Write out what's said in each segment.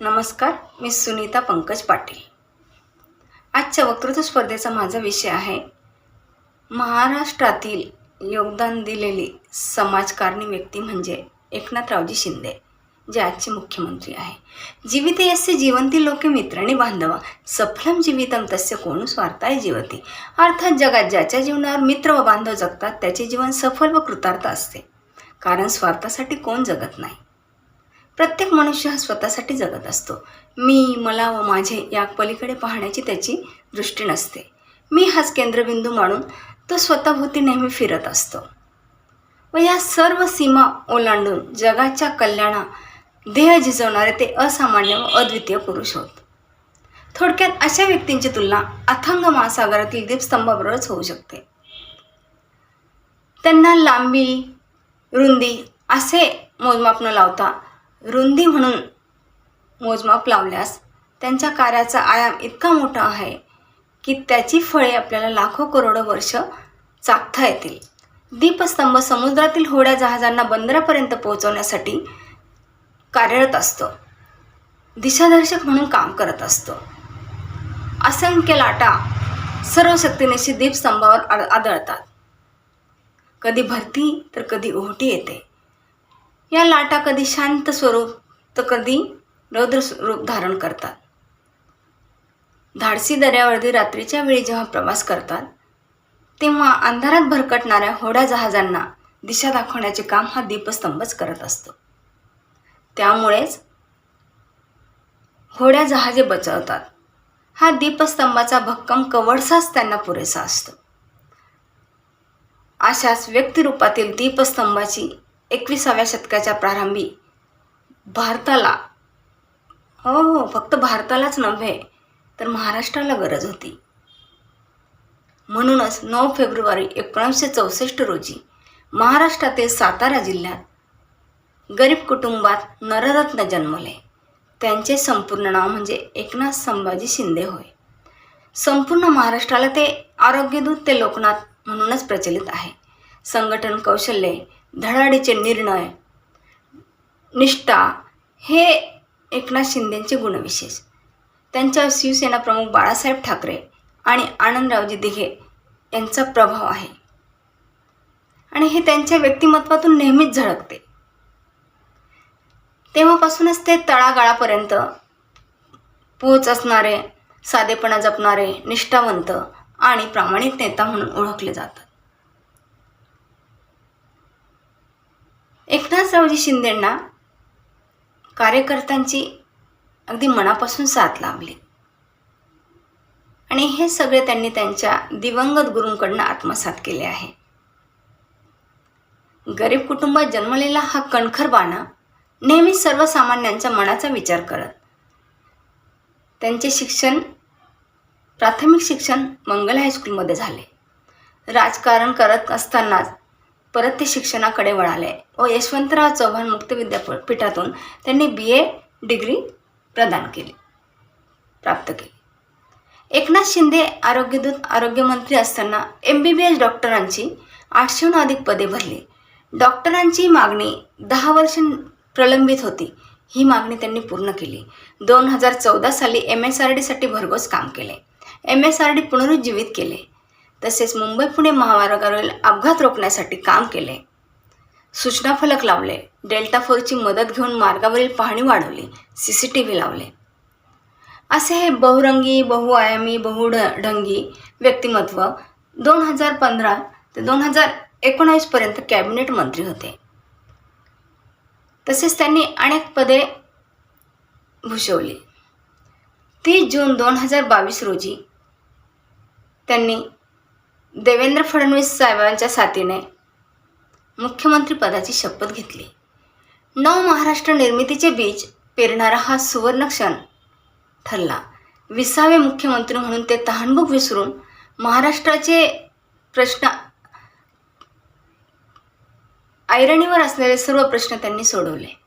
नमस्कार मी सुनीता पंकज पाटील. आजच्या वक्तृत्व स्पर्धेचा माझा विषय आहे महाराष्ट्रातील योगदान दिलेली समाजकारणी व्यक्ती म्हणजे एकनाथरावजी शिंदे जे आजचे मुख्यमंत्री आहे. जीविते यस्य जिवंती लोके मित्रांनी बांधवा सफलम जीवितम तस्य कोण स्वार्थाय जीवती. अर्थात जगात ज्याच्या जीवनावर मित्र व बांधव जगतात त्याचे जीवन सफल व कृतार्थ असते. कारण स्वार्थासाठी कोण जगत नाही? प्रत्येक मनुष्य हा स्वतःसाठी जगत असतो. मी मला व माझे या पलीकडे पाहण्याची त्याची दृष्टी नसते. मी हाच केंद्रबिंदू मानून तो स्वतःभोवती नेहमी फिरत असतो. व या सर्व सीमा ओलांडून जगाच्या कल्याणा ध्येय झिजवणारे ते असामान्य व अद्वितीय पुरुष होत. थोडक्यात अशा व्यक्तींची तुलना अथांग महासागरातील दीपस्तंभाबरोबरच होऊ शकते. त्यांना लांबी रुंदी असे मोजमाप न लावता रुंदी म्हणून मोजमाप लावल्यास त्यांच्या कार्याचा आयाम इतका मोठा आहे की त्याची फळे आपल्याला लाखो करोडो वर्ष चाखता येतील. दीपस्तंभ समुद्रातील होड्या जहाजांना बंदरापर्यंत पोहोचवण्यासाठी कार्यरत असतो. दिशादर्शक म्हणून काम करत असतो. असंख्य लाटा सर्व शक्तीनिशी दीपस्तंभावर आदळतात. कधी भरती तर कधी ओहटी येते. या लाटा कधी शांत स्वरूप तर कधी रौद्र स्वरूप धारण करतात. धाडसी दऱ्यावरती रात्रीच्या वेळी जेव्हा प्रवास करतात तेव्हा अंधारात भरकटणाऱ्या होड्या जहाजांना दिशा दाखवण्याचे काम हा दीपस्तंभच करत असतो. त्यामुळेच होड्या जहाजे बचावतात. हा दीपस्तंभाचा भक्कम कवडसाच त्यांना पुरेसा असतो. अशाच व्यक्तिरूपातील दीपस्तंभाची एकविसाव्या शतकाच्या प्रारंभी भारताला हो हो फक्त भारतालाच नव्हे तर महाराष्ट्राला गरज होती. म्हणूनच नऊ फेब्रुवारी एकोणीसशे चौसष्ट रोजी महाराष्ट्रातील सातारा जिल्ह्यात गरीब कुटुंबात नररत्न जन्मले. त्यांचे संपूर्ण नाव म्हणजे एकनाथ संभाजी शिंदे होय. संपूर्ण महाराष्ट्राला ते आरोग्यदूत ते लोकनाथ म्हणूनच प्रचलित आहे. संघटन कौशल्ये धडाडीचे निर्णय निष्ठा हे एकनाथ शिंदेंचे गुणविशेष. त्यांच्या शिवसेना प्रमुख बाळासाहेब ठाकरे आणि आनंदरावजी दिघे यांचा प्रभाव आहे. आणि हे त्यांच्या व्यक्तिमत्वातून नेहमीच झळकते. तेव्हापासूनच ते तळागाळापर्यंत पोहोच असणारे साधेपणा जपणारे निष्ठावंत आणि प्रामाणिक नेता म्हणून ओळखले जातात. एकनाथरावजी शिंदेंना कार्यकर्त्यांची अगदी मनापासून साथ लाभली. आणि हे सगळे त्यांनी त्यांच्या दिवंगत गुरूंकडनं आत्मसात केले आहे. गरीब कुटुंबात जन्मलेला हा कणखर बाणा नेहमी सर्वसामान्यांच्या मनाचा विचार करत. त्यांचे शिक्षण प्राथमिक शिक्षण मंगल हायस्कूलमध्ये झाले. राजकारण करत असतानाच परत ते शिक्षणाकडे वळाले. व यशवंतराव चव्हाण मुक्त विद्यापीठातून त्यांनी बी ए डिग्री प्रदान केली. प्राप्त केली. एकनाथ शिंदे आरोग्यदूत आरोग्यमंत्री असताना एम बी बी एस डॉक्टरांची आठशेहून अधिक पदे भरली. डॉक्टरांची मागणी दहा वर्ष प्रलंबित होती. ही मागणी त्यांनी पूर्ण केली. दोन हजार चौदा साली एम एस आर डीसाठी भरघोस काम केले. एम एस आर डी पुनरुज्जीवित केले. तसेच मुंबई पुणे महामार्गावरील अपघात रोखण्यासाठी काम केले. सूचना फलक लावले. डेल्टा फोरची मदत घेऊन मार्गावरील पाहणी वाढवली. सी सी टी व्ही लावले. असे हे बहुरंगी बहुआयामी बहुढंगी व्यक्तिमत्व दोन हजार पंधरा ते दोन हजार एकोणावीसपर्यंत कॅबिनेट मंत्री होते. तसेच त्यांनी अनेक पदे भूषवली. तीस जून दोन हजार बावीस रोजी त्यांनी देवेंद्र फडणवीस साहेबांच्या साथीने मुख्यमंत्रीपदाची शपथ घेतली. नव महाराष्ट्र निर्मितीचे बीज पेरणारा हा सुवर्ण क्षण ठरला. विसावे मुख्यमंत्री म्हणून ते तहानभूक विसरून महाराष्ट्राचे प्रश्न ऐरणीवर असलेले सर्व प्रश्न त्यांनी सोडवले.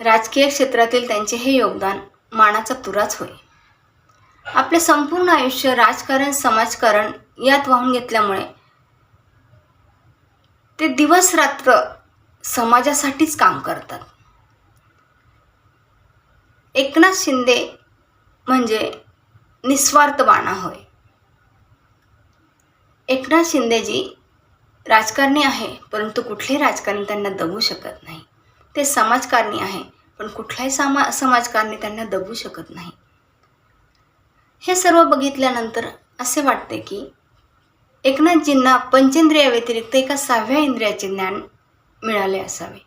राजकीय क्षेत्रातील त्यांचे हे योगदान मानाचा तुराच होय. आपले संपूर्ण आयुष्य राजकारण समाजकारण यात वाहून घेतल्यामुळे. ते दिवस रात्र समाजासाठीच काम करतात. एकनाथ शिंदे म्हणजे निस्वार्थ बाणा होय. एकनाथ शिंदेजी राजकारणी आहे परंतु कुठलेही राजकारणी त्यांना दबू शकत नाही. ते समाजकारणी आहे पण कुठलाही सामा समाजकारणी त्यांना दबू शकत नाही. हे सर्व बघितल्यानंतर असे वाटते की एकनाथजींना पंचेंद्रियाव्यतिरिक्त एका सहाव्या इंद्रियाचे ज्ञान मिळाले असावे.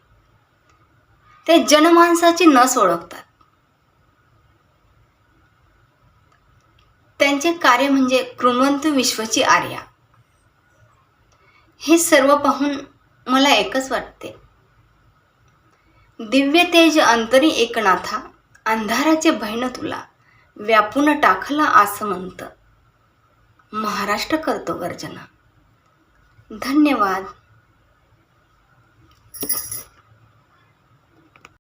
ते जनमानसाची नस ओळखतात. त्यांचे कार्य म्हणजे कृमंत विश्वची आर्या. हे सर्व पाहून मला एकच वाटते. दिव्य तेज अंतरी एकनाथा अंधाराचे बहिण तुला. व्यापून टाकला आसमंत. महाराष्ट्र करतो गर्जना. धन्यवाद.